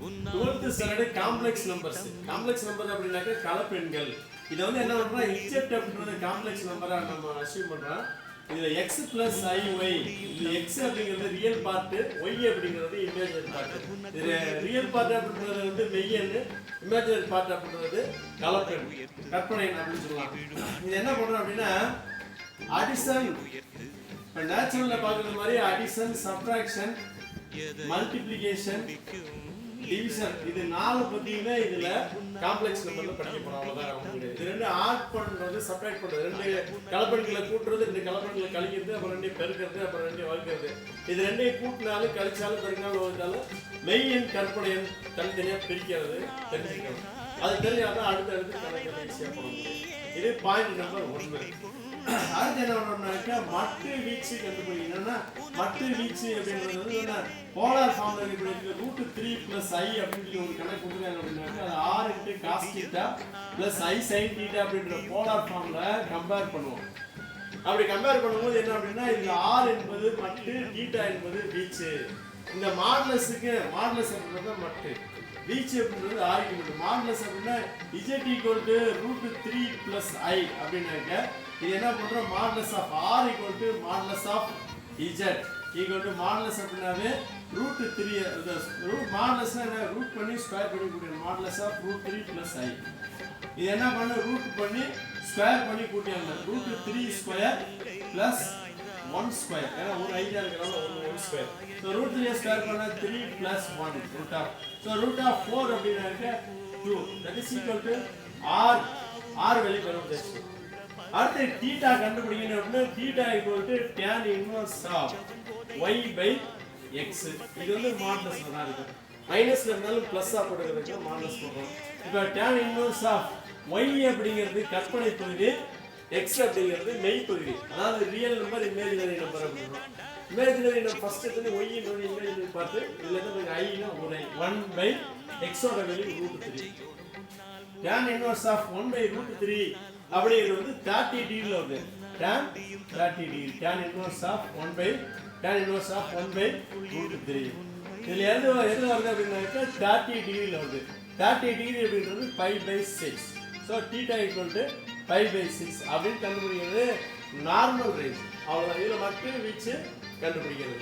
Twelfth standard complex numbers complex number அப்படின்னாக்க கலப்பெண்கள் இதை வந்து என்ன பண்றோம் இஜெக்ட் அப்படின்றது காம்ப்ளெக்ஸ் நம்பரா நம்ம அசீவ் பண்றோம். இதுல எக்ஸ் பிளஸ் ஐ ஒய் இது எக்ஸ் அப்படிங்கிறது ரியல் பார்ட் ஒய் அப்படிங்கிறது இமேஜினரி பார்ட் இது ரியல் பார்ட் அப்படின்றது வந்து மெய்யன்னு இமேஜினரி பார்ட் அப்படின்றது கலப்பெண் கற்பனை அப்படின்னு சொல்லலாம். இது என்ன பண்றோம் அப்படின்னா அடிசன் இப்போ நேச்சுரலில் பார்க்குற மாதிரி அடிசன் சப்ட்ராக்ஷன் மல்டிப்ளிகேஷன் டிவிஷன் இது நாலு பார்த்தீங்கன்னா இதுல காம்ப்ளெக்ஸ் நம்பர்ல படிக்க போறோம். அவ்வளவுதான் இது ரெண்டு ஆட் பண்றது செப்பரேட் பண்றது. ரெண்டு கலப்பெண்களை கூட்டுறது ரெண்டு கலப்பெண்களை கழிக்கிறது அப்புறம் ரெண்டையும் பெருக்கிறது அப்புறம் ரெண்டையும் வகுக்கிறது இது ரெண்டையும் கூட்டினாலும் கழிச்சாலும் பெருக்கினாலும் வகுத்தாலும் மெய்யன் கற்பனையன் தனித்தனியா பிரிக்கிறது தெரிஞ்சுக்கணும். அது தெரியாதான் அடுத்த அடுத்து கணக்கு ஈஸியாக போட முடியும் இது பாயிண்ட் நம்பர் ஒன்று. அடுத்து என்ன பண்ணோம்னாக்கா மட்டு வீச்சு என்னன்னா மட்டு வீச்சு அப்படின்றது வந்து என்ன போலார் ஃபார்ம்ல இருக்கக்கூடிய ரூட் த்ரீ பிளஸ் ஐ அப்படின்னு சொல்லி ஒரு கணக்கு கொடுக்குறாங்க அப்படின்னாக்கா அது R into cos theta plus I sine theta அப்படின்ற போலார் ஃபார்ம்ல கம்பேர் பண்ணுவோம் அப்படி கம்பேர் பண்ணும்போது என்ன அப்படின்னா இந்த ஆர் என்பது மட்டு தீட்டா என்பது வீச்சு இந்த மாடலஸுக்கு மாடலஸ் அப்படின்றது மட்டு. வீச்சு அப்படின்றது ஆர்குமெண்ட் மாடலஸ் அப்படின்னா Z equal to root three plus I அப்படின்னாக்க இது என்ன பண்ணுறோம் modulus of R equal to modulus of Z equal to modulus அப்படின்னாவே ரூட் த்ரீ ரூட் மாடலஸ்னா என்ன? ரூட் பண்ணி ஸ்கொயர் பண்ணி modulus of root three plus I இது என்ன பண்ண? ரூட் பண்ணி ஸ்கொயர் பண்ணி கூட்டியாங்க root three square plus one square ஏன்னா ஒரு ஐடியா இருக்கிறனால ஒன்று one square so root three square பண்ணால் three plus one root of so root of four அப்படின்னாக்க two that is equal to R R வெளியே வரும் அடுத்து தீட்டா கண்டுபிடிக்கணும் அப்படின்னா theta equal to tan inverse of Y by X இது வந்து மாடலஸ்ல தான் இருக்கு. மைனஸ்ல இருந்தாலும் பிளஸ்ஸா போட்டுக்கிறதுக்கு மாடலஸ் போடுறோம். இப்போ டேன் இன்வர்ஸ் ஆஃப் ஒய் அப்படிங்கிறது கற்பனை தொகுதி எக்ஸ் அப்படிங்கிறது மெய் பகுதி அதாவது ரியல் நம்பர் இமேஜினரி நம்பர் அப்படின்னா இமேஜினரி நம்பர் ஃபர்ஸ்ட் எடுத்து ஒய் என்னோட இமேஜினரி பார்த்து இல்லைன்னா ஐனா ஒரு ஒன் பை எக்ஸோட value root three tan inverse of one by root three அப்படிங்கிறது வந்து தேர்ட்டி டிகிரியில் வருது. Tan thirty degree tan inverse of one by tan inverse of one by root three இதில் எது எது வருது அப்படின்னாக்கா தேர்ட்டி டிகிரியில் வருது. தேர்ட்டி டிகிரி அப்படின்றது five by six so theta equal to five by six அப்படின்னு கண்டுபிடிக்கிறது நார்மல் ரேஞ்ச் அவ்வளோ இதில் மட்டும் வீச்சு கண்டுபிடிக்கிறது.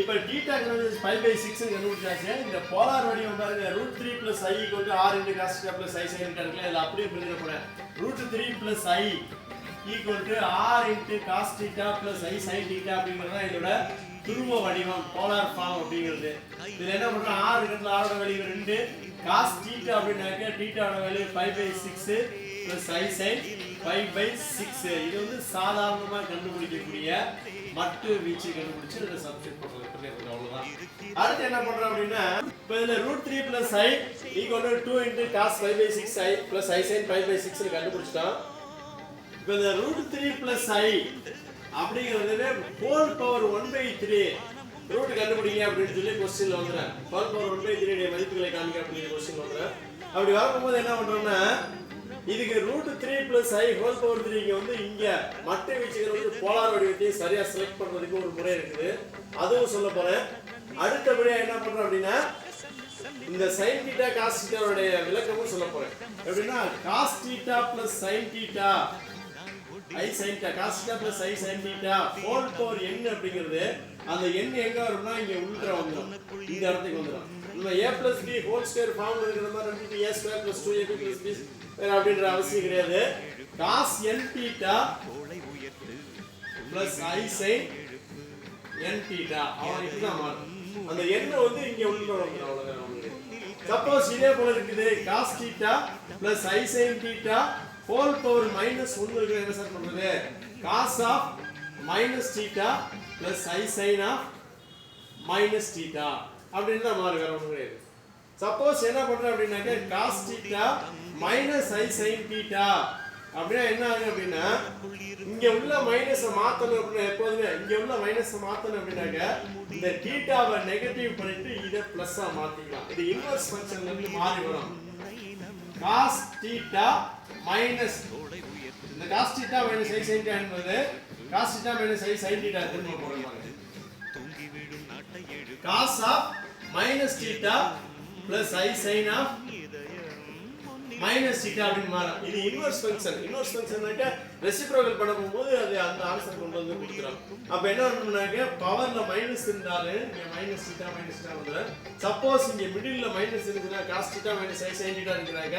இப்போ டீட்டா கண்டுபிடிச்சு ஃபைவ் பை சிக்ஸ் கண்டுபிடிச்சாச்சு. இந்த போலார் வடிவம் பாருங்க ரூட் த்ரீ பிளஸ் ஐ கொண்டு R into cos plus I sine கிடைக்கல இதில் அப்படியே பிரிக்க போறேன். Root three plus I equal to R into cos theta plus I sine theta அப்படிங்கிறது தான் இதோட துருவ வடிவம் போலார் ஃபார்ம் அப்படிங்கிறது. இதில் என்ன பண்ணுறோம் ஆறு இருக்கிறதுல ஆரோட வேல்யூ ரெண்டு காஸ் டீட்டா அப்படின்னாக்க டீட்டாவோட value five by six plus I sine five by six இது வந்து சாதாரணமாக கண்டுபிடிக்கக்கூடிய மட்டு வீச்சு கண்டுபிடிச்சு இதில் சப்ஸ்டிட் பண்ணுறது அவ்வளோதான் அடுத்து என்ன பண்ணுறோம் அப்படின்னா இப்போ இதில் root three plus I equal to into cos five by six I plus I sine five by சிக்ஸ்னு கண்டுபிடிச்சிட்டோம். இப்போ இந்த ரூட் த்ரீ ப்ளஸ் ஐ அப்படிங்கிறது four power one by three root கண்டுபிடிங்க அப்படின்னு சொல்லி கொஸ்டின்ல வந்துடுறேன். Four power one by three மதிப்புகளை காமிக்க அப்படிங்கிற கொஸ்டின் வந்துடுறேன். அப்படி வரும்போது என்ன பண்ணுறோம்னா இதுக்கு root three plus I whole power three இங்க வந்து இங்க மட்டை வீச்சுகள் வந்து போலார் வடிவத்தையும் சரியா செலக்ட் பண்றதுக்கு ஒரு முறை இருக்குது. அதுவும் சொல்ல போறேன். அடுத்தபடியா என்ன பண்றோம் அப்படின்னா இந்த சைன் டீட்டா காஸ் டீட்டாவுடைய விளக்கமும் சொல்ல போறேன். எப்படின்னா cos theta plus sine theta I sine theta cos theta plus I sine theta whole power N அப்படிங்கிறது அந்த எண் எங்க வரும்னா இங்க உள்ள வந்துடும் இந்த இடத்துக்கு வந்துடும் நம்ம A plus B whole square form இருக்கிற மாதிரி A a square plus 2ab plus plus B அப்படின்ற அவசியம் கிடையாது. Cos N theta plus I sine n theta அவன் இதுதான் மாறும். அந்த எண்ணை வந்து இங்க உள்ள வந்துடும் சப்போஸ் இதே போல இருக்குது. Cos theta plus I sine theta whole power minus ஒன்று இருக்கிற என்ன சார் பண்றது cos of minus theta plus I sine of minus theta அப்படின்னு தான் மாறு வேற கிடையாது. சப்போஸ் என்ன பண்றேன் அப்படின்னாக்க cos theta minus I sine theta அப்படின்னா என்ன ஆகும் அப்படின்னா இங்க உள்ள மைனஸை மாத்தணும் அப்படின்னா எப்போதுமே இங்க உள்ள மைனஸை மாத்தணும் அப்படின்னாக்க இந்த தீட்டாவை நெகட்டிவ் பண்ணிட்டு இதை பிளஸ்ஸா மாத்திக்கலாம். இது இன்வர்ஸ் ஃபங்க்ஷன்ல இருந்து மாறி வரும். காஸ் தீட்டா மைனஸ் இந்த cos theta minus I sine theta என்பது cos theta minus I sine theta திரும்ப போடுவாங்க cos of minus theta plus I sine of minus theta அப்படின்னு மாறும். இது இன்வர்ஸ் ஃபங்க்ஷன் இன்வர்ஸ் ஃபங்க்ஷன்னாக்க ரெசிப்ரோகல் பண்ண போகும்போது அது அந்த ஆன்சர் கொண்டு வந்து கொடுத்துரும். அப்போ என்ன பண்ணணும்னாக்க பவர்ல மைனஸ் இருந்தாலும் இங்கே மைனஸ் தீட்டா மைனஸ் தீட்டா வந்துடும் சப்போஸ் இங்கே மிடில் மைனஸ் இருக்குன்னா cos theta minus I sine theta இருக்கிறாங்க.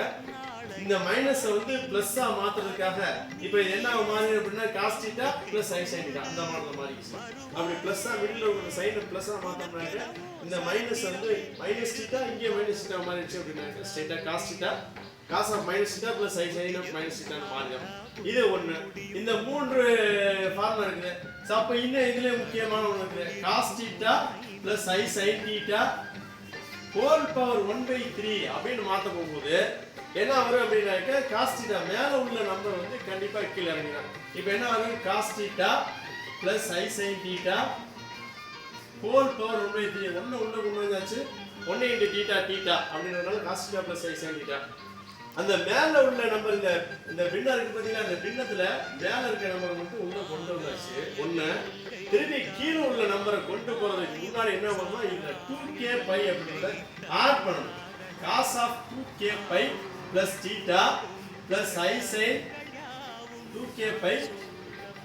இந்த மைனஸை வந்து பிளஸ்ஸா மாத்துறதுக்காக இப்போ இது என்ன மாறி அப்படின்னா cos theta plus I sine theta அந்த மாதிரி மாறிடுச்சு அப்படி பிளஸ்ஸா மிடில் உள்ள சைனை பிளஸ்ஸா மாத்தோம்னாக்க இந்த மைனஸ் வந்து மைனஸ் தீட்டா இங்கே மைனஸ் தீட்டா மாறிடுச்சு அப்படின்னாக்க ஸ்ட்ரெயிட்டா cos theta cos of minus theta plus I sine of minus தீட்டான்னு மாறிடும். இது ஒண்ணு. இந்த மூன்று ஃபார்முலா இருக்குது. ஸோ அப்போ இன்னும் இதுல முக்கியமான ஒன்று இருக்குது. Cos theta plus I sine theta whole power one by three அப்படின்னு மாற்ற போகும்போது என்ன வரும் அப்படின்னாக்க காஸ்டிட்டா மேலே உள்ள நம்பர் வந்து கண்டிப்பாக கீழே இறங்கிடும். இப்போ என்ன வரும் cos theta plus i sine theta whole power ஒன்று இது ஒன்று உள்ள கொண்டு வந்தாச்சு. ஒன்று இன்ட்டு டீட்டா டீட்டா அப்படின்றதுனால cos theta plus plus I sine theta அந்த மேல உள்ள நம்பர் இந்த இந்த பின்னம் இருக்கு பாத்தீங்களா? அந்த பின்னத்துல மேல இருக்க நம்பர் மட்டும் உள்ள கொண்டு வந்தாச்சு. ஒன்று திரும்பி கீழே உள்ள நம்பரை கொண்டு போறதுக்கு முன்னாடி என்ன பண்ணணும் இந்த டூ கே பை அப்படின்றத ஆட் பண்ணணும். Cos of two K pi plus theta plus I sine two K pi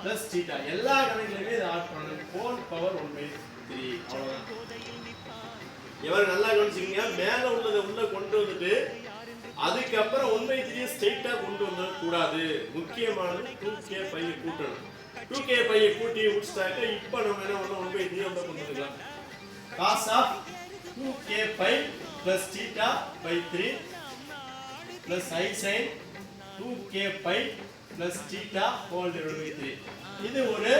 plus theta எல்லா கணக்குலையுமே இதை ஆட் பண்ணணும். Four power one by three அவ்வளோதான் இவர் நல்லா கவனிச்சிக்கிங்க. மேலே உள்ளதை உள்ள கொண்டு வந்துட்டு அதுக்கப்புறம் ஒன் பை த்ரீ ஸ்ட்ரெயிட்டா கொண்டு வந்துட கூடாது முக்கியமானது டூ கே பையை கூட்டணும். டூ கே பையை கூட்டி முடிச்சிட்டாக்க இப்போ நம்ம என்ன பண்ணோம் ஒன் பை த்ரீ வந்து கொண்டு வந்துக்கலாம் cos of two K pi plus theta by three plus I sine two K pi plus theta whole divide by three இது ஒரு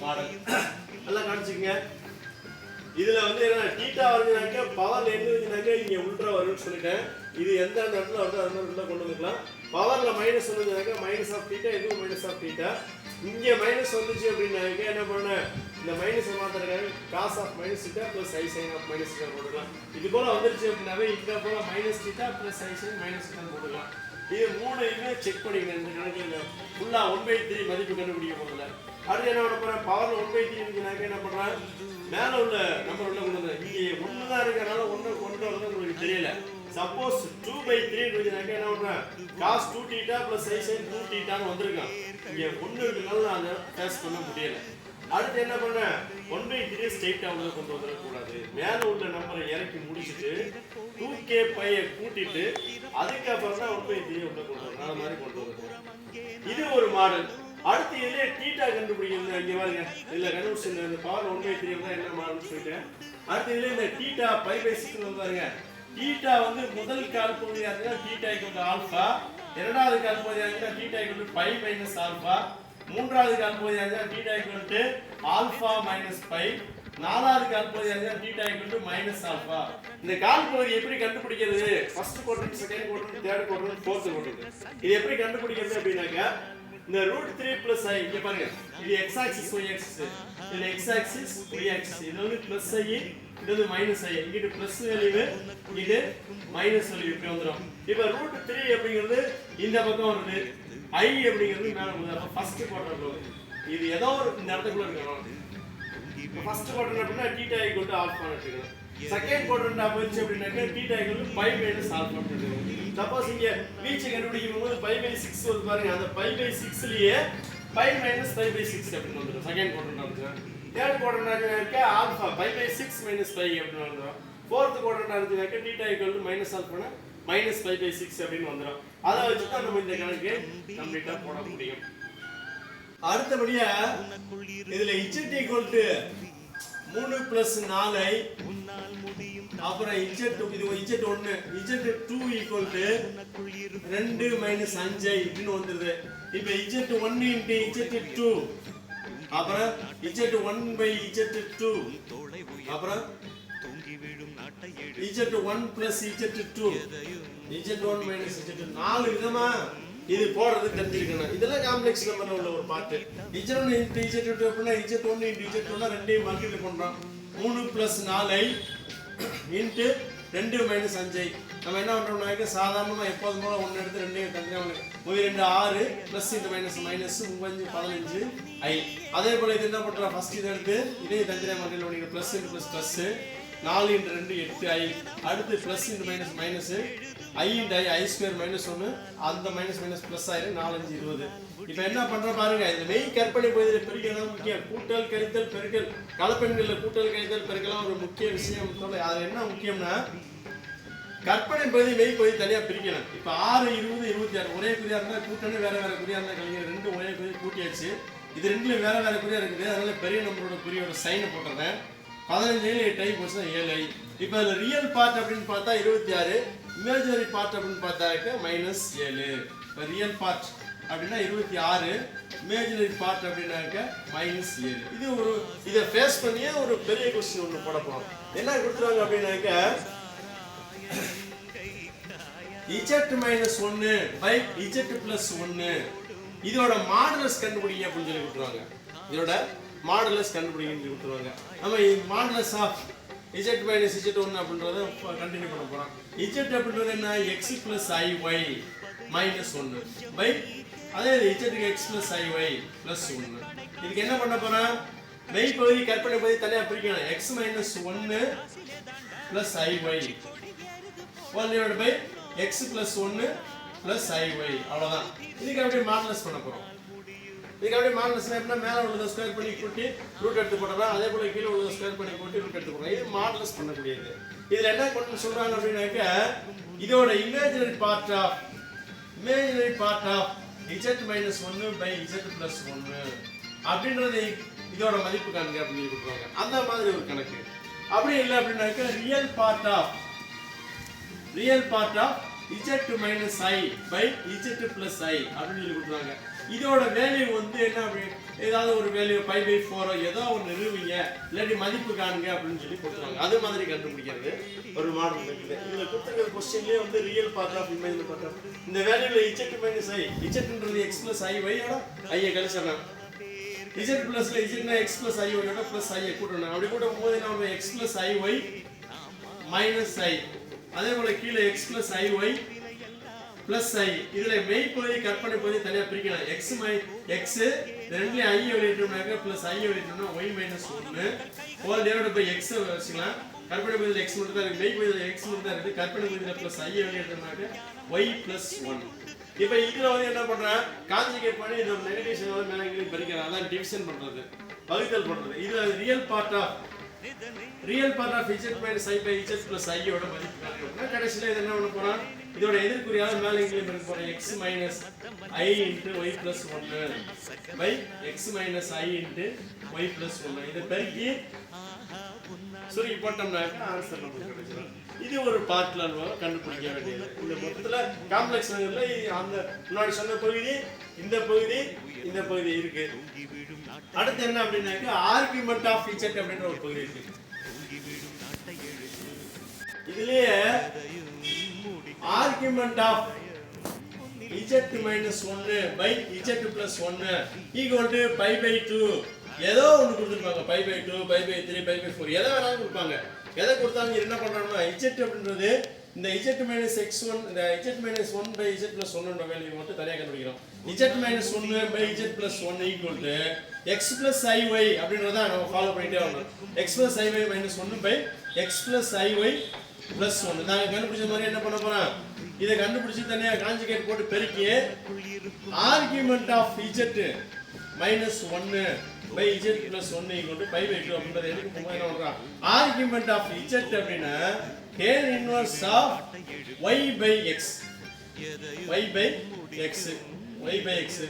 மாடல். நல்லா காமிச்சுக்கங்க இதுல வந்து என்ன டீட்டா வருதுனாக்க பவர் எழுதுனாக்க இருக்குனாக்க இங்க உள்ட்ரா வரும்னு சொல்லிட்டேன். இது எந்த இடத்துல வருதோ அது மாதிரி உள்ள கொண்டு வந்துக்கலாம். பவர்ல மைனஸ் வந்ததுனாக்க மைனஸ் ஆஃப் டீட்டா இதுவும் மைனஸ் ஆஃப் டீட்டா இங்கே மைனஸ் வந்துச்சு அப்படின்னாக்க என்ன பண்ண? இந்த minus மாத்திரக்காக cos of minus theta plus I sine of minus theta போட்டுக்கலாம். இது போல வந்துருச்சு அப்படின்னாவே இந்த போல minus theta plus I sine minus theta போட்டுக்கலாம். இது மூணையுமே செக் பண்ணிக்கணும் இந்த கணக்கில். ஃபுல்லாக ஒன் பை த்ரீ மதிப்பு கண்டுபிடிக்க போதில்ல அடுத்து என்ன பண்ண போகிறேன் பவர் ஒன் பை த்ரீ இருக்குனாக்க என்ன பண்ணுறேன் மேலே உள்ள நம்பர் உள்ள கொண்டு வந்து இங்கே ஒன்று தான் இருக்கிறனால ஒன்று கொண்டு வந்து உங்களுக்கு தெரியல. சப்போஸ் டூ பை த்ரீ இருக்குனாக்க என்ன பண்றேன் cos two theta plus size sine two டீட்டான்னு வந்திருக்கான். இங்கே ஒன்று இருக்கனால நான் அதை டேஸ்ட் பண்ண முடியல. அடுத்து என்ன பண்ணேன் ஒன் பை த்ரீ ஸ்ட்ரெயிட்டாக உள்ள கொண்டு வந்துடக்கூடாது. மேலே உள்ள நம்பரை இறக்கி முடிச்சுட்டு டூ கே பையை கூட்டிட்டு அதுக்கப்புறம் தான் ஒன் பை த்ரீ உள்ள கொண்டு வரணும். அது மாதிரி கொண்டு வரணும். இது ஒரு மாடல் அடுத்து இதுல டீட்டா கண்டுபிடிக்கிறது இங்க பாருங்க. இல்ல கண்டுபிடிச்சு இந்த பவர் ஒன் பை த்ரீ தான் என்ன மாடல்னு சொல்லிட்டேன். அடுத்து இதுல இந்த டீட்டா பை பை சிக்ஸ் வந்து பாருங்க. டீட்டா வந்து முதல் கால் பகுதியா டீட்டா கொண்டு ஆல்பா இரண்டாவது கால் பகுதியா இருந்தா டீட்டா கொண்டு பை மைனஸ் ஆல்பா மூன்றாவது கால் இருந்தால் இருந்தா டீட்டா கொண்டு ஆல்பா மைனஸ் பை நாலாவது கால் இருந்தால் இருந்தா டீட்டா கொண்டு மைனஸ் ஆல்பா இந்த கால்பகுதி எப்படி கண்டுபிடிக்கிறது? First quadrant second quadrant third quadrant fourth quadrant இது எப்படி கண்டுபிடிக்கிறது அப்படின்னாக்க இந்த ரூட் த்ரீ பிளஸ் ஐ இங்க பாருங்க இது எக்ஸ் ஆக்சிஸ் ஒய் ஆக்சிஸ் இது எக்ஸ் ஆக்சிஸ் ஒய் ஆக்சிஸ் இது வந்து பிளஸ் ஐ இது வந்து மைனஸ் ஐ இங்கிட்டு பிளஸ் வேல்யூ இது மைனஸ் வேல்யூ இப்படி வந்துடும் இப்போ ரூட் த்ரீ அப்படிங்கிறது இந்த பக்கம் வருது ஐ அப்படிங்கிறது மேல வருது ஃபர்ஸ்ட் குவார்டர் இது ஏதோ ஒரு இந்த இடத்துக்குள்ள இருக்கணும் ஃபர்ஸ்ட் குவார்டர் அப்படின்னா டீட்டா கொண்டு ஆஃப் பண்ணிட்டு எடுத்துக்கணும் செகண்ட் குவாட்ரண்ட் போயிடுச்சு அப்படின்னாக்க theta equal pi minus solve பண்ணுறது சப்போஸ் இங்க வீச்சு கண்டுபிடிக்கும் போது பை பை சிக்ஸ் வந்து பாருங்க. அந்த pi by சிக்ஸ்லயே pi minus pi by six அப்படின்னு வந்துடும். செகண்ட் குவாட்ரண்ட் வந்து தேர்ட் குவாட்ரண்ட் இருக்க alpha pi by six minus pi அப்படின்னு வந்துடும். ஃபோர்த் குவாட்ரண்ட் இருந்துச்சுனாக்க டீட்டா ஈக்குவல் டு மைனஸ் ஆல்ஃபானா மைனஸ் ஃபைவ் பை சிக்ஸ் அப்படின்னு வந்துடும். அதை வச்சு தான் நம்ம இந்த கணக்கு கம்ப்ளீட்டாக போட முடியும். அடுத்தபடியா இதுல இஜெட் ஈக்குவல் டு மூணு பிளஸ் நாலு. அப்புறம் இஜெட் இது இஜெட் ஒன்று இஜெட் டூ ஈக்குவல் டு ரெண்டு மைனஸ் அஞ்சு இப்படின்னு வந்துருது. இப்போ Z one into Z two அப்புறம் Z one by Z two அப்புறம் Z one plus Z two Z one minus Z நாலு விதமா. இது போடுறது தெரிஞ்சிருக்கணும் இதெல்லாம் காம்ப்ளெக்ஸ் நம்பர்ல உள்ள ஒரு பாட்டு. Z one into z two அப்படின்னா இஜெட் ஒன்று இன்ட்டு இஜெட் ஒன்னா ரெண்டையும் மல்டிபிள் பண்ணுறோம் மூணு ப்ளஸ் நாலை இன்ட்டு ரெண்டு மைனஸ் அஞ்சை. நம்ம என்ன பண்ணுறோம்னா சாதாரணமாக எப்போதும் போல ஒன்று எடுத்து ரெண்டையும் தனியாக ஒரு ரெண்டு ஆறு ப்ளஸ் இந்த மைனஸ் மைனஸ் முப்பஞ்சு பதினஞ்சு ஐ. அதே போல் இது என்ன பண்ணுறோம் ஃபர்ஸ்ட் இதை எடுத்து இதே தனியாக மல்டிப்ளை பண்ணிக்கிறோம். ப்ளஸ் இன்ட்டு ப்ளஸ் ப்ளஸ் நாலு இன்ட்டு ரெண்டு எட்டு ஐ. அடுத்து plus into minus minus I into I I square minus ஒன்று அந்த மைனஸ் மைனஸ் ப்ளஸ் ஆயிரும் நாலஞ்சு இருபது. இப்போ என்ன பண்ற பாருங்க இந்த மெய் கற்பனை பகுதியில் பெருக்கல் தான் முக்கியம். கூட்டல் கழித்தல் பெருக்கல். கலப்பெண்களில் கூட்டல் கழித்தல் பெருக்கலாம் ஒரு முக்கிய விஷயம் சொல்ல அது என்ன முக்கியம்னா கற்பனை பகுதி மெய் பகுதி தனியாக பிரிக்கணும். இப்போ ஆறு இருபது இருபத்தி ஆறு ஒரே குறியாக இருந்தால் கூட்டணும் வேற வேற குறியாக இருந்தால் கழிங்க ரெண்டு ஒரே குறி கூட்டியாச்சு. இது ரெண்டுலையும் வேற வேற குறியாக இருக்குது. அதனால பெரிய நம்பரோட குறியோட சைனை போட்டுறேன். பதினஞ்சு ஏழு எட்டு ஐ போச்சுன்னா ஏழு ஐ. இப்போ அதில் ரியல் பார்ட் அப்படின்னு பார்த்தா இருபத்தி ஆறு. இமேஜினரி பார்ட் அப்படின்னு பார்த்தாக்க மைனஸ் ஏழு. இப்போ ரியல் பார்ட் அப்படின்னா இருபத்தி ஆறு. இமேஜினரி பார்ட் அப்படின்னாக்க மைனஸ் ஏழு. இது ஒரு இதை ஃபேஸ் பண்ணியே ஒரு பெரிய கொஸ்டின் ஒன்று போட போகிறோம் என்ன கொடுத்துருவாங்க அப்படின்னாக்க இஜெட் மைனஸ் ஒன்று பை இஜெட் பிளஸ் ஒன்று இதோட மாடலஸ் கண்டுபிடிங்க அப்படின்னு சொல்லி கொடுத்துருவாங்க. இதோட மாடலஸ் கண்டுபிடிங்கன்னு சொல்லி கொடுத்துருவாங்க. நம்ம modulus of Z minus Z ஒன்று அப்படின்றத கண்டினியூ பண்ண போகிறோம் இஜெட் அப்படின்றது என்ன? X plus I Y minus ஒன்று பை அதே இஜெட்டுக்கு X plus I Y plus ஒன்று இதுக்கு என்ன பண்ண போகிறேன் மெய் பகுதி கற்பனை பகுதி தனியாக பிரிக்கணும். எக்ஸ் மைனஸ் ஒன்று plus I Y one divide by X plus ஒன்று பிளஸ் ஒய் அவ்வளோதான் இதுக்கு அப்படியே மாடலஸ் பண்ண போகிறோம் இதுக்கு அப்படியே மாடல் எப்படின்னா மேலே உள்ளதை ஸ்கொயர் பண்ணி கூட்டி ரூட் எடுத்து போடலாம் அதே போல் கீழே உள்ளதை ஸ்கொயர் பண்ணி கூட்டி ரூட் எடுத்து போடுறோம் இது மாடலஸ் பண்ணக்கூடியது. இதில் என்ன கொண்டு சொல்கிறாங்க அப்படின்னாக்க இதோட imaginary part of imaginary part of Z minus ஒன்று பை இஜெட் ப்ளஸ் ஒன்று அப்படின்றது இதோட மதிப்பு கணக்கு அப்படின்னு சொல்லி கொடுக்குறாங்க. அந்த மாதிரி ஒரு கணக்கு. அப்படி இல்லை அப்படின்னாக்க real part of real part of z minus i by z plus i அப்படின்னு சொல்லி கொடுத்துருவாங்க இதோட வேல்யூ வந்து என்ன அப்படின்னு ஏதாவது ஒரு வேல்யூ ஃபைவ் பை ஃபோரோ ஏதோ ஒன்று நிறுவீங்க. இல்லாட்டி மதிப்பு காணுங்க அப்படின்னு சொல்லி கொடுத்துருவாங்க. அது மாதிரி கண்டுபிடிக்கிறது ஒரு மாடல் இருக்குது. இதில் கொடுத்துருக்கிற கொஸ்டின்லேயே வந்து ரியல் பார்ட் ஆஃப் இமேஜ் இந்த வேல்யூவில் இஜெட் மைனஸ் ஐ இஜெட்ன்றது எக்ஸ் பிளஸ் ஐ வையோட ஐயை கழிச்சிடலாம். இஜெட் பிளஸ்ல இசட்னா எக்ஸ் பிளஸ் ஐ ஒய்யோட பிளஸ் ஐயை கூட்டணும். அப்படி கூட்டும் போது என்ன x plus i y minus i அதே போல கீழே x plus i y plus i இதுல மெய் பகுதி கற்பனை பகுதி தனியா பிரிக்கலாம். எக்ஸ் மை எக்ஸ் ரெண்டுலயும் ஐ வெளியிட்டோம்னாக்க பிளஸ் ஐ வெளியிட்டோம்னா ஒய் மைனஸ் ஒன்று ஹோல் டிவைட் பை எக்ஸ் வச்சுக்கலாம். கற்பனை பகுதியில் எக்ஸ் மட்டும் தான் இருக்கு. மெய் பகுதியில் எக்ஸ் மட்டும் தான் இருக்கு கற்பனை பகுதியில் பிளஸ் ஐ வெளியிட்டோம்னாக்க ஒய் பிளஸ் ஒன் இப்போ இதுல வந்து என்ன பண்றேன் கான்ஜுகேட் பண்ணி இதோட நெகட்டிவ் வந்து மேலே கீழே பிரிக்கிறேன். அதான் டிவிஷன் பண்றது. வகுத்தல் பண்றது. இது real part of real part of z minus i by z plus ஐயோட மதிப்பு கடைசியில் இது என்ன பண்ண போறான்? இதோட எதிர்குறியாக மேலே இங்கிலீஷ் இருக்க x minus i into y plus ஒன்று by x minus i into y plus ஒன்று இதை பெருக்கி சுருக்கி போட்டோம்னாக்க ஆன்சர் நமக்கு கிடைச்சிடும் இது ஒரு பார்ட்ல நம்ம கண்டுபிடிக்க வேண்டியது. இந்த மொத்தத்தில் காம்ப்ளெக்ஸ் நகரில் அந்த முன்னாடி சொன்ன பகுதி இந்த பகுதி இந்த பகுதி இருக்கு. அடுத்து என்ன அப்படின்னாக்க ஆர்குமெண்ட் ஆஃப் ஃபீச்சர் அப்படின்ற ஒரு பகுதி இருக்கு. இதுலயே ஆர்குமெண்ட் ஆஃப் இஜெட் மைனஸ் ஒன்னு பை இஜெட் பிளஸ் ஒன்னு equal to pi by two ஏதோ ஒன்று கொடுத்துருப்பாங்க. Pi by two pi by three pi by four எதை வேணாலும் கொடுப்பாங்க. எதை கொடுத்தாங்க என்ன பண்ணுறாங்கன்னா இஜெட் அப்படின்றது இந்த இஜெட் மைனஸ் எக்ஸ் ஒன் இந்த z minus one by z plus ஒன்னோட வேல்யூ மட்டும் தனியாக கண்டுபிடிக்கிறோம். இஜெட் மைனஸ் ஒன்று by z plus one equal to x plus i y அப்படின்றத நம்ம ஃபாலோ பண்ணிட்டே வரணும். X plus i y minus ஒன்று by x plus i y plus ஒன்று நாங்கள் கண்டுபிடிச்ச மாதிரி என்ன பண்ண போகிறோம் இதை கண்டுபிடிச்சி தனியாக காஞ்சிகேட் போட்டு பெருக்கி ஆர்குமெண்ட் ஆஃப் இஜெட் மைனஸ் ஒன்று by z plus one equal to pi by two அப்படின்றது எதுக்கு போகும்போது என்ன ஆர்குமெண்ட் ஆஃப் இஜெட் அப்படின்னா tan inverse of y by x y by x y by x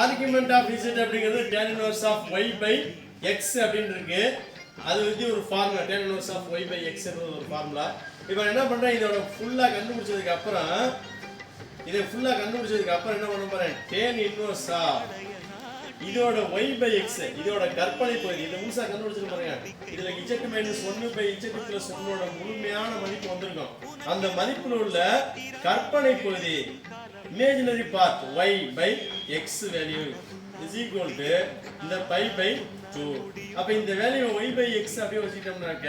argument of z அப்படிங்கிறது tan inverse of y by x அப்படின்னு இருக்கு. அது வந்து ஒரு formula tan inverse of y by x ஒரு formula இப்போ என்ன பண்ணுறேன் இதோட ஃபுல்லாக கண்டுபிடிச்சதுக்கு அப்புறம் இதை ஃபுல்லாக கண்டுபிடிச்சதுக்கு அப்புறம் என்ன பண்ண போகிறேன் டேன் இன்வர்ஸ் ஆஃப் இதோட ஒய் பை எக்ஸ் இதோட கற்பனை பகுதி. இதை முழுசா கண்டுபிடிச்சிட்டு பாருங்க. இதுல இஜெட் மைனஸ் ஒன்னு பை இஜெட் பிளஸ் ஒன்னோட முழுமையான மதிப்பு வந்திருக்கும். அந்த மதிப்புல உள்ள கற்பனை பகுதி imaginary part y by x value is equal to இந்த பை பை டூ அப்ப இந்த வேல்யூ ஒய் பை எக்ஸ் அப்படியே வச்சுக்கிட்டோம்னாக்க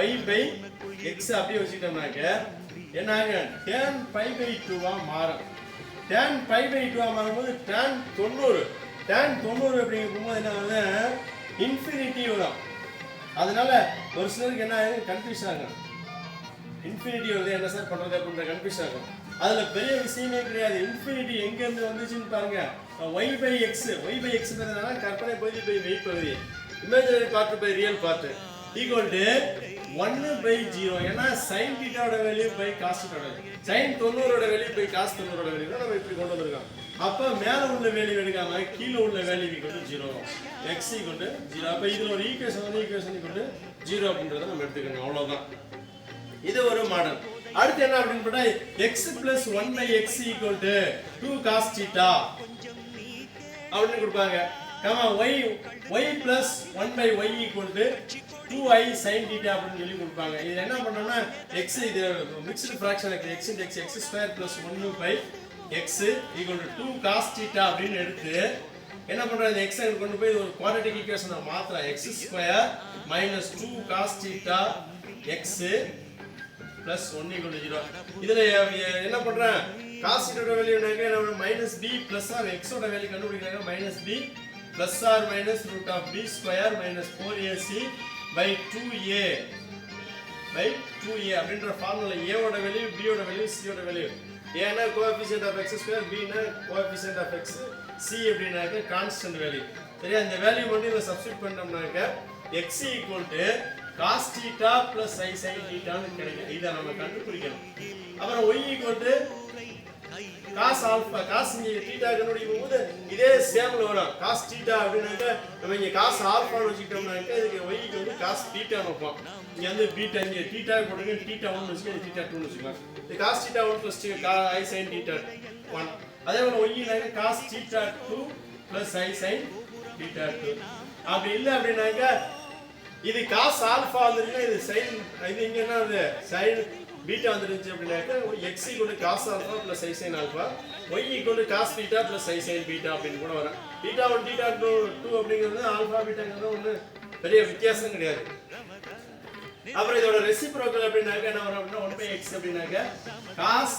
ஒய் பை எக்ஸ் அப்படியே வச்சுக்கிட்டோம்னாக்க என்னாங்க? டேன் பை பை டூவா மாறும். டேன் பை பை டூவா மாறும்போது டேன் தொண்ணூறு. டேன் தொண்ணூறு அப்படிங்கும் போது என்ன ஆகுது இன்ஃபினிட்டி வரும். அதனால ஒரு சிலருக்கு என்ன ஆகுது? கன்ஃபியூஷன் ஆகும் இன்ஃபினிட்டி வந்து என்ன சார் பண்ணுறது அப்படின்ற கன்ஃபியூஸ் ஆகும். அதில் பெரிய விஷயமே கிடையாது. இன்ஃபினிட்டி எங்கேருந்து வந்துச்சுன்னு பாருங்க. Y by x y by x கற்பனை பகுதி பை வெயிட் பகுதி. Imaginary part by real part equal to ஒன்னு பை ஜீரோ ஏன்னா சைன் டீட்டாவோட வேல்யூ பை காஸ்டோட வேல்யூ சைன் தொண்ணூறோட வேல்யூ பை காசு தொண்ணூறோட வேல்யூ தான் நம்ம இப்படி கொண்டு வந்திருக்கோம். அப்போ மேல உள்ள வேல்யூ எடுக்காம கீழே உள்ள வேல்யூ கொண்டு ஜீரோ எக்ஸ் கொண்டு ஜீரோ அப்ப இதுல ஒரு ஈக்குவேஷன் வந்து ஈக்குவேஷன் கொண்டு ஜீரோ அப்படின்றத நம்ம எடுத்துக்கணும் அவ்வளவுதான். இது ஒரு மாடல் அடுத்து என்ன அப்படின்னு பார்த்தா x plus one by x equal to two cos theta அப்படின்னு கொடுப்பாங்க. ஆமா y y plus one by y equal to two i sine theta அப்படின்னு சொல்லி கொடுப்பாங்க. இது என்ன பண்ணோம்னா எக்ஸ் இது மிக்ஸ்டு ஃப்ராக்ஷன் இருக்குது x x x square plus ஒன்று by x equal to two cos theta அப்படின்னு எடுத்து என்ன பண்ணுறது இந்த எக்ஸ் கொண்டு போய் ஒரு குவாட்ரட்டிக் ஈக்குவேஷனை மாத்தலாம் x square minus two cos theta x plus one equal zero இதில் எ- என்ன பண்ணுறேன் காஸ் தீட்டோட வேல்யூனாக்க நம்ம மைனஸ் பி ப்ளஸ் ஆர் எக்ஸோட வேல்யூ கண்டுபிடிக்கிறாங்க. Minus b plus or minus root of b square minus four a c by two a by two a அப்படின்ற ஃபார்முலா ஏவோட வேல்யூ பியோட வேல்யூ சியோட வேல்யூ ஏன்னா கோஎஃபிஷியன்ட் ஆஃப் எக்ஸ் ஸ்கொயர் பின்னா coefficient of x c அப்படின்னாக்க constant value சரியா? இந்த value மட்டும் இதில் substitute பண்ணோம்னாக்க x equal to cos theta plus i sine டீட்டான்னு கிடைக்கும். இதை நம்ம கண்டுபிடிக்கணும். அப்புறம் y equal to cos alpha cos இங்கே தீட்டா கண்டுபிடிக்கும் போது இதே சேம்ல வரும் காஸ் தீட்டா அப்படின்னாக்க நம்ம இங்கே காஸ் ஆல்பான்னு வச்சுக்கிட்டோம்னாக்க இதுக்கு ஒய்க்கு வந்து காஸ் தீட்டான்னு வைப்போம் இங்கே வந்து பீட்டா இங்கே தீட்டா போடுங்க தீட்டா ஒன்று வச்சுக்கோங்க தீட்டா டூன்னு வச்சுக்கலாம் இது காஸ் தீட்டா ஒன் கா ஐ சைன் தீட்டா ஒன் அதே போல ஒய்னாக்க cos theta two plus i sine theta two அப்படி இல்லை அப்படின்னாக்க இது காஸ் ஆல்பா வந்துருக்குன்னா இது சைன் இது இங்கே என்ன அது சைன் பீட்டா வந்துருந்துச்சு அப்படின்னாக்க x equal cos alpha plus i sine alpha y equal cos beta plus i sine beta அப்படின்னு கூட வரும். Beta one beta two two அப்படிங்கிறது ஆல்பா பீட்டாங்கிறது ஒன்று பெரிய வித்தியாசம் கிடையாது. அப்புறம் இதோட ரெசிப்ரோக்கல் அப்படின்னாக்க என்ன வரும் அப்படின்னா ஒன் பை எக்ஸ் அப்படின்னாக்க காஸ்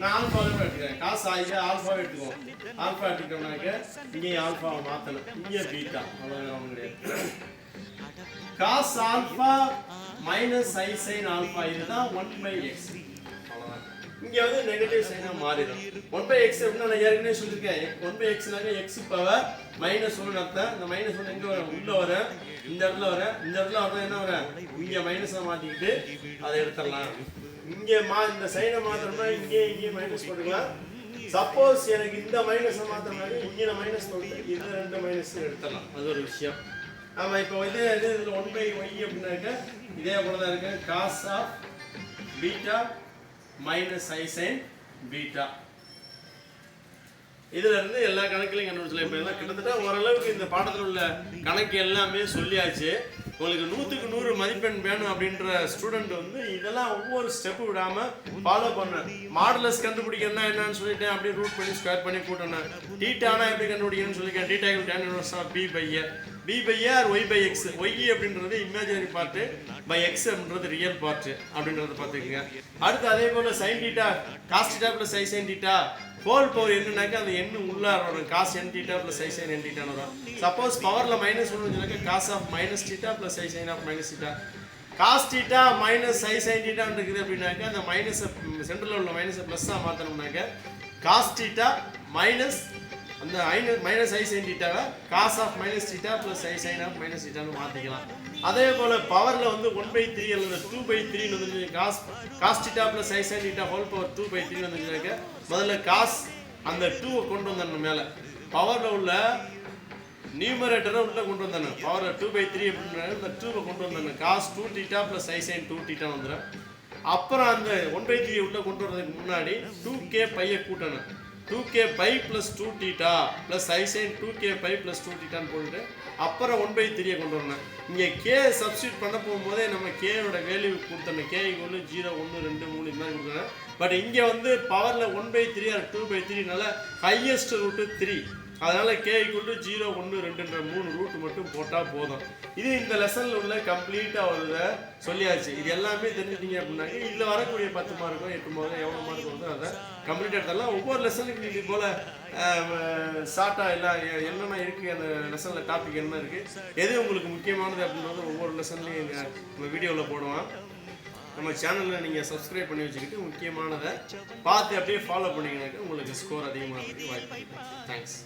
நான் ஆல்ஃபாவே எடுத்துக்கிறேன் காஸ் ஆகிய ஆல்ஃபாவே எடுத்துக்குவோம் ஆல்ஃபா எடுத்துக்கிட்டோம்னாக்க இங்கே ஆல்ஃபாவை மாற்றணும் இங்கே பீட்டா அவ்வளோ கிடையாது. Cos alpha minus i sine alpha இதுதான் ஒன் பை எக்ஸ் இங்க வந்து நெகட்டிவ் சைனா மாறிடும். ஒன் பை எக்ஸ் எப்படின்னா நான் ஏற்கனவே சொல்லியிருக்கேன். ஒன் பை எக்ஸ்னாக்க எக்ஸ் பவர் மைனஸ் ஒன் அர்த்தம். இந்த மைனஸ் ஒன் எங்க வரும்? உள்ள வர இந்த இடத்துல வர இந்த இடத்துல வர என்ன வர இங்க மைனஸை மாத்திக்கிட்டு அதை எடுத்துடலாம். இங்க மா இந்த சைனை மாத்திரம்னா இங்கே இங்கே மைனஸ் போட்டுக்கலாம். சப்போஸ் எனக்கு இந்த மைனஸை மாத்திரம்னாக்க இங்கே மைனஸ் போட்டு இந்த ரெண்டு மைனஸ் எடுத்துடலாம். அது ஒரு விஷயம். ஆமாம் இப்போ வந்து இது இதில் ஒன் பை ஒய் அப்படின்னாக்க இதே போல தான் இருக்கு. Cos of beta minus i sine beta இதுல இருந்து எல்லா கணக்குலையும் கண்டுபிடிச்சலாம் இப்போ எல்லாம் கிட்டத்தட்ட ஓரளவுக்கு இந்த பாடத்தில் உள்ள கணக்கு எல்லாமே சொல்லியாச்சு. உங்களுக்கு நூற்றுக்கு நூறு மதிப்பெண் வேணும் அப்படின்ற ஸ்டூடெண்ட் வந்து இதெல்லாம் ஒவ்வொரு ஸ்டெப்பு விடாம ஃபாலோ பண்ண. மாடலஸ் கண்டுபிடிக்கணும்னா என்னன்னு சொல்லிட்டேன் அப்படியே ரூட் பண்ணி ஸ்கொயர் பண்ணி கூட்டணும் டீட்டானா எப்படி கண்டுபிடிக்கணும்னு சொல்லியிருக்கேன் theta tan inverse of b பையன் b by r y by x y அப்படின்றது இமேஜினரி பார்ட்டு பை எக்ஸ் அப்படின்றது ரியல் பார்ட்டு அப்படின்றத பார்த்துக்கோங்க. அடுத்து அதே போல sine theta cos theta plus size sine theta whole power என்னன்னாக்கா அந்த எண்ணு உள்ளார வரும். காஸ் என் டீட்டா ப்ளஸ் சை சைன் என் டீட்டான்னு வரும். சப்போஸ் பவரில் மைனஸ் ஒன்று cos of minus theta plus i sine of minus theta cos theta minus size sine டீட்டான்னு இருக்குது அப்படின்னாக்கா அந்த மைனஸ் சென்டரில் உள்ள மைனஸை ப்ளஸ்ஸாக மாற்றணும்னாக்க காஸ் டீட்டா மைனஸ் அந்த ஐநூறு minus I sine டீட்டாவை cos of minus theta plus i sine of minus டீட்டான்னு மாற்றிக்கலாம் அதே போல் பவரில் வந்து ஒன் பை த்ரீ அல்லது டூ பை த்ரீன்னு வந்து cos cos theta plus i sine theta whole power two by three வந்துச்சுனாக்க முதல்ல காஸ் அந்த டூவை கொண்டு வந்தேன் மேலே. பவரில் உள்ள நியூமரேட்டரை உள்ள கொண்டு வந்தானு பவர் டூ பை த்ரீ அப்படின்ற இந்த டூவை கொண்டு வந்தானு cos two theta plus i sine two theta வந்துடும் அப்புறம் அந்த ஒன் பை த்ரீ உள்ள கொண்டு வரதுக்கு முன்னாடி டூ கே பையை கூட்டணும். Two k pi plus two theta plus i sine sine two k pi plus two டீட்டான்னு போட்டுட்டு அப்புறம் ஒன் பை த்ரீயை கொண்டு வரணும். இங்கே கே சப்ஸ்டியூட் பண்ண போகும்போதே நம்ம கேயோட வேல்யூ கொடுத்தோம் கே ஒன்று ஜீரோ ஒன்று ரெண்டு மூணு இது மாதிரி கொடுக்கணும். பட் இங்கே வந்து பவரில் one by three or two by த்ரீனால highest root three அதனால் கே ஈக்குவல் டு ஜீரோ ஒன்று ரெண்டுன்ற மூணு ரூட் மட்டும் போட்டால் போதும். இது இந்த லெசனில் உள்ள கம்ப்ளீட்டாக ஒரு சொல்லியாச்சு. இது எல்லாமே தெரிஞ்சுட்டீங்க அப்படின்னாக்க இதில் வரக்கூடிய பத்து மார்க்கோ எட்டு மார்க்கோ எவ்வளோ மார்க் வருதோ அதை கம்ப்ளீட்டாக எடுத்துடலாம். ஒவ்வொரு லெசனுக்கு இது போல் ஷார்ட்டாக எல்லாம் என்னென்ன இருக்குது அந்த லெசனில் டாபிக் என்ன இருக்குது எது உங்களுக்கு முக்கியமானது அப்படின்றது ஒவ்வொரு லெசன்லையும் நம்ம வீடியோவில் போடுவோம். நம்ம சேனலில் நீங்கள் சப்ஸ்கிரைப் பண்ணி வச்சுக்கிட்டு முக்கியமானதை பார்த்து அப்படியே ஃபாலோ பண்ணிங்கனாக்க உங்களுக்கு ஸ்கோர் அதிகமாக வாய்ப்பு தேங்க்ஸ்